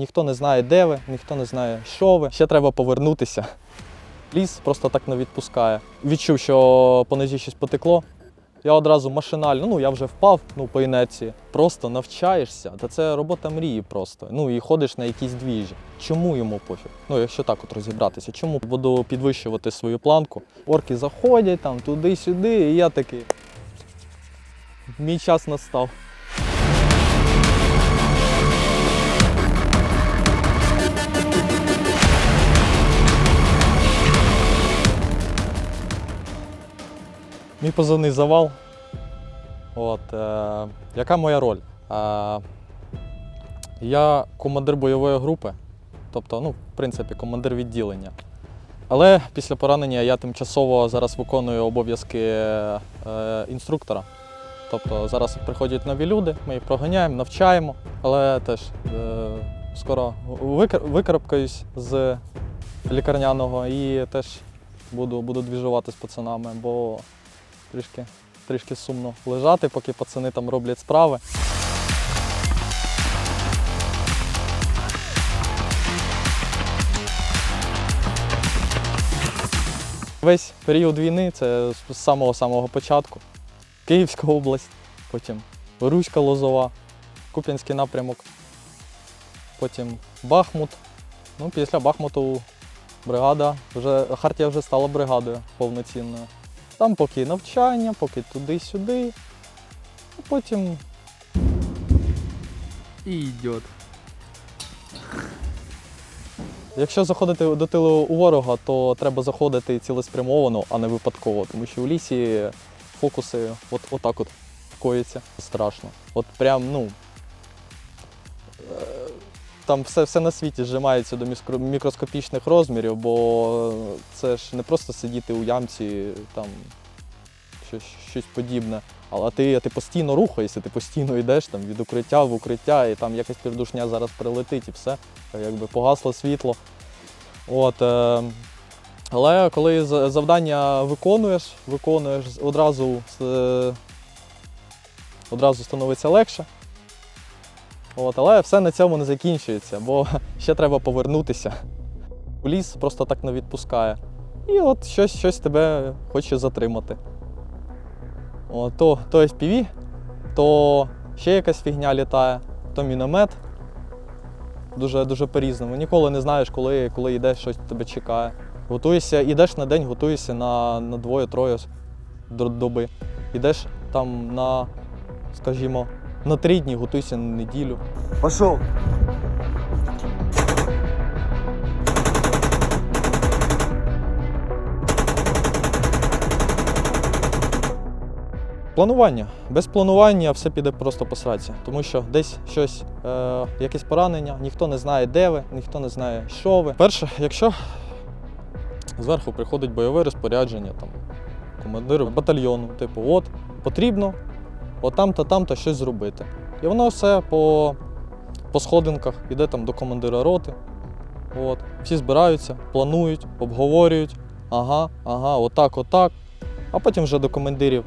ніхто не знає, де ви, ніхто не знає, що ви. Ще треба повернутися. Ліс просто так не відпускає. Відчув, що по нозі щось потекло. Я одразу машинально, ну я вже впав ну, по інерції. Просто навчаєшся. Та це робота мрії просто. Ну і ходиш на якісь двіжі. Чому йому пофіг? Ну, якщо так от розібратися, чому буду підвищувати свою планку? Орки заходять там туди-сюди, і я такий. Мій час настав. Мій позивний завал. От, е, яка моя роль? Е, я командир бойової групи, тобто, ну, в принципі, командир відділення. Але після поранення я тимчасово зараз виконую обов'язки е, інструктора. Тобто зараз приходять нові люди, ми їх проганяємо, навчаємо, але теж е, скоро викар- викарабкаюсь з лікарняного і теж буду, буду двіжувати з пацанами, бо трішки, трішки сумно лежати, поки пацани там роблять справи. Весь період війни це з самого самого початку. Київська область, потім Руська Лозова, Куп'янський напрямок, потім Бахмут. Ну, після Бахмуту бригада, вже, Хартія вже стала бригадою повноцінною. Там поки навчання, поки туди-сюди, а потім И идет. Якщо заходити до тилу у ворога, то треба заходити цілеспрямовано, а не випадково, тому що в лісі фокуси от, отак от коїться страшно. От прям, ну. Там все, все на світі зжимається до мікроскопічних розмірів, бо це ж не просто сидіти у ямці, там щось, щось подібне. Але ти, ти постійно рухаєшся, ти постійно йдеш там, від укриття в укриття, і там якась півдушня зараз прилетить і все. Якби погасло світло. От, е, але коли завдання виконуєш, виконуєш одразу, е, одразу становиться легше. От, але все на цьому не закінчується, бо ще треба повернутися. Ліс просто так не відпускає. І от щось, щось тебе хоче затримати. От, то, то FPV, то ще якась фігня літає, то міномет. Дуже, дуже по-різному. Ніколи не знаєш, коли, коли йдеш, щось тебе чекає. Готуєшся, йдеш на день, готуєшся на, на двоє-троє доби. Йдеш там на, скажімо, на три дні, готуйся на неділю. Пошел. Планування. Без планування все піде просто по сраці. Тому що десь щось, е, якесь поранення, ніхто не знає, де ви, ніхто не знає, що ви. Перше, якщо зверху приходить бойове розпорядження, там, командир батальйону, типу, от потрібно от там-то, щось зробити. І воно все по, по сходинках йде там до командира роти. От. Всі збираються, планують, обговорюють. Ага, ага, отак, отак. А потім вже до командирів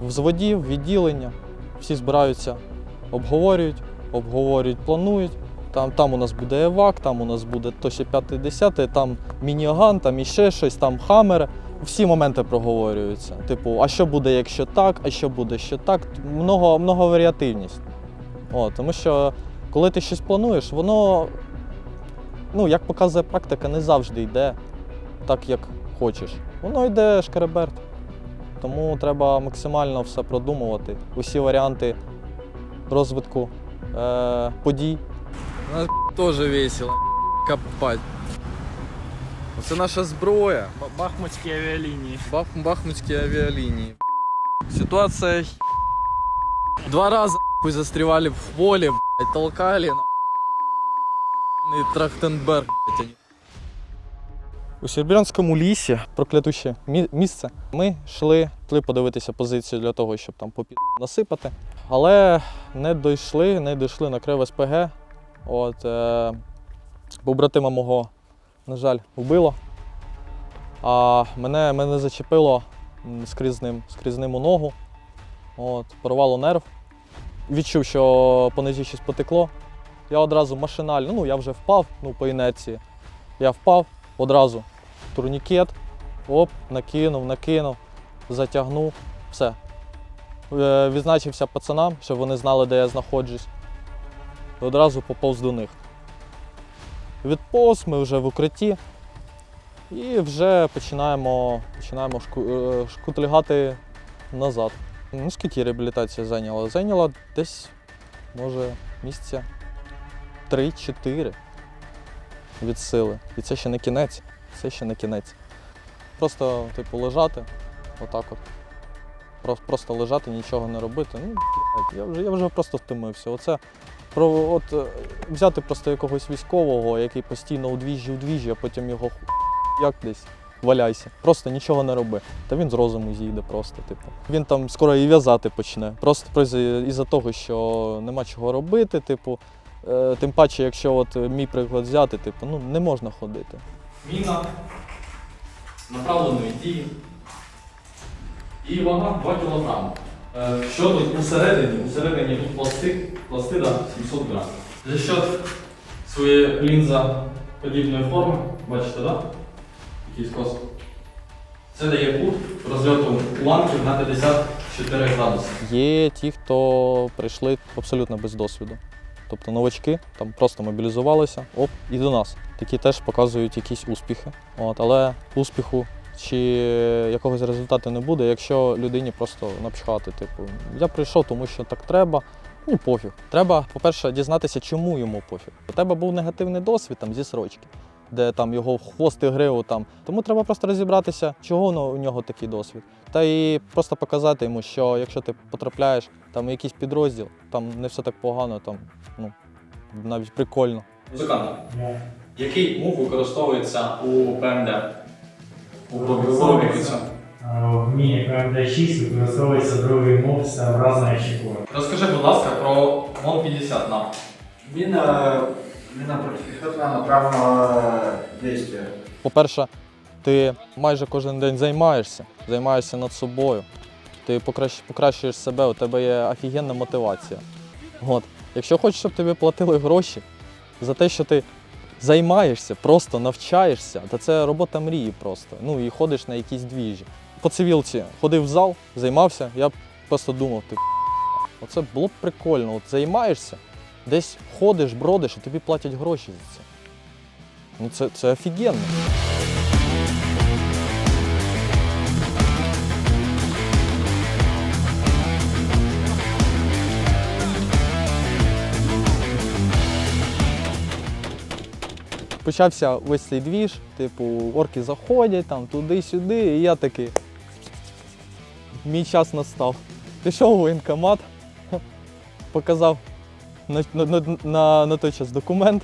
взводів, відділення. Всі збираються, обговорюють, обговорюють, планують. Там, там у нас буде евак, там у нас буде то ще 5-10, там мініган, там іще щось, там хамери. Всі моменти проговорюються. Типу, а що буде, якщо так, а що буде, що так. Много, много варіативність. О, тому що коли ти щось плануєш, воно, ну, як показує практика, не завжди йде так, як хочеш. Воно йде шкереберт. Тому треба максимально все продумувати. Усі варіанти розвитку е, подій. Нас тоже весело копать. Це наша зброя. Бахмутські авіалінії. Бах, бахмутські авіалінії. Ситуація. Два рази хуй застревали в поле, блядь, толкали на Трахтенберг, блядь. У Сірбіранському лісі, проклятуще мі- місце, ми йшли, йшли подивитися позицію для того, щоб там попі насипати. Але не дійшли, не дійшли на крив СПГ. От, е, побратима мого, на жаль, вбило. А мене, мене зачепило скрізним, скрізним у ногу. От, порвало нерв. Відчув, що по нозі щось потекло. я одразу машинально, ну я вже впав, ну по інерції. Я впав, одразу турнікет, оп, накинув, накинув, затягнув, все. Е, Відзначився пацанам, щоб вони знали, де я знаходжусь. Одразу поповз до них. Відповз, ми вже в укритті. І вже починаємо, починаємо е, назад. Ну, скільки реабілітація зайняла? Зайняла десь, може, місяця 3-4 від сили. І це ще не кінець. Це ще не кінець. Просто, типу, лежати, отак от. Просто лежати, нічого не робити. Ну, я вже, я вже просто втомився. Оце про от е, взяти просто якогось військового, який постійно у двіжі, у двіжі, а потім його як десь валяйся. Просто нічого не роби. Та він з розуму зійде просто. Типу. Він там скоро і в'язати почне. Просто просто із-за того, що нема чого робити, типу. Е, Тим паче, якщо от мій приклад взяти, типу, ну не можна ходити. Міна направленої дії. І вага 2 кг. Що тут усередині? Усередині тут пластик, пластида 700 грам. За счет своєї лінза подібної форми, бачите, так? Якийсь кос. Це дає кут розльоту уламків на 54 градуси. Є ті, хто прийшли абсолютно без досвіду. Тобто новачки там просто мобілізувалися, оп, і до нас. Такі теж показують якісь успіхи. От, але успіху чи якогось результату не буде, якщо людині просто напчхати. Типу, я прийшов, тому що так треба. Мені пофіг. Треба, по-перше, дізнатися, чому йому пофіг. У тебе був негативний досвід там зі срочки, де там його хвост і гриву там. Тому треба просто розібратися, чого ну, у нього такий досвід. Та і просто показати йому, що якщо ти потрапляєш там в якийсь підрозділ, там не все так погано, там ну навіть прикольно. Музикант, який мув використовується у ПМД? У роботі? В міні ПМД-6 використовується другий мов з вразною щекою. Розкажи, будь ласка, про МОН 50 нам. Мина, мина противопехотная направленного действия. По-перше, ти майже кожен день займаєшся, займаєшся над собою. Ти покращ- покращуєш себе, у тебе є офігенна мотивація. От. Якщо хочеш, щоб тобі платили гроші за те, що ти займаєшся, просто навчаєшся, та це робота мрії просто. Ну і ходиш на якісь двіжі. По цивілці ходив в зал, займався, я просто думав, ти оце було б прикольно. От займаєшся, десь ходиш, бродиш, і тобі платять гроші за це. Ну це, це офігенно. Почався весь цей двіж, типу, орки заходять там туди-сюди, і я такий. Мій час настав. Пішов у воєнкомат, показав на, на, на, на, той час документ.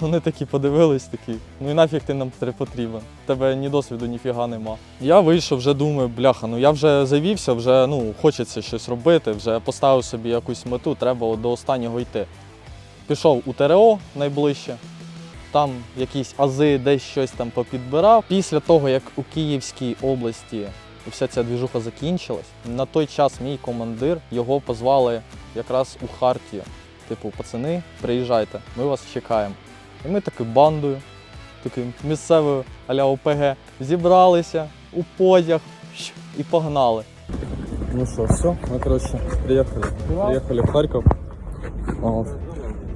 Вони такі подивились, такі, ну і нафіг ти нам потрібен. Тебе ні досвіду, ніфіга нема. Я вийшов, вже думаю, бляха, ну я вже завівся, вже ну, хочеться щось робити, вже поставив собі якусь мету, треба до останнього йти. Пішов у ТРО найближче, там якісь ази, десь щось там попідбирав. Після того, як у Київській області вся ця двіжуха закінчилась, на той час мій командир його позвали якраз у Хартію. Типу, пацани, приїжджайте, ми вас чекаємо. І ми таки бандою, таким місцевою а-ля ОПГ, зібралися у потяг і погнали. Ну що, все, ми коротше приїхали. Приїхали в Харків.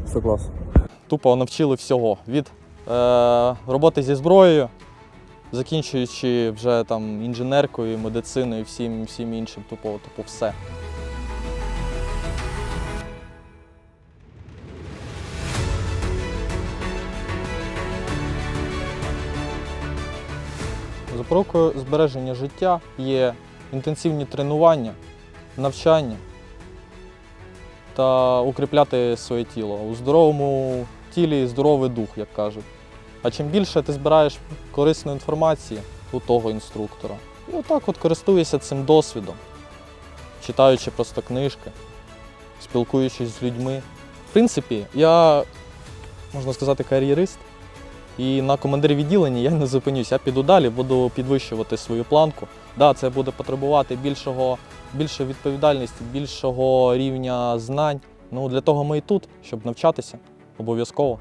Все клас. Тупо навчили всього. Від е, роботи зі зброєю, закінчуючи вже там інженеркою, медициною, всім, всім іншим, тупо, тупо все. Запорукою збереження життя є інтенсивні тренування, навчання та укріпляти своє тіло. У здоровому тілі здоровий дух, як кажуть. А чим більше ти збираєш корисної інформації у того інструктора, і отак от користуєшся цим досвідом, читаючи просто книжки, спілкуючись з людьми. В принципі, я, можна сказати, кар'єрист. І на командирі відділення я не зупинюсь, я піду далі, буду підвищувати свою планку. Да, це буде потребувати більшого, більшої відповідальності, більшого рівня знань. Ну, для того ми і тут, щоб навчатися Обов'язково.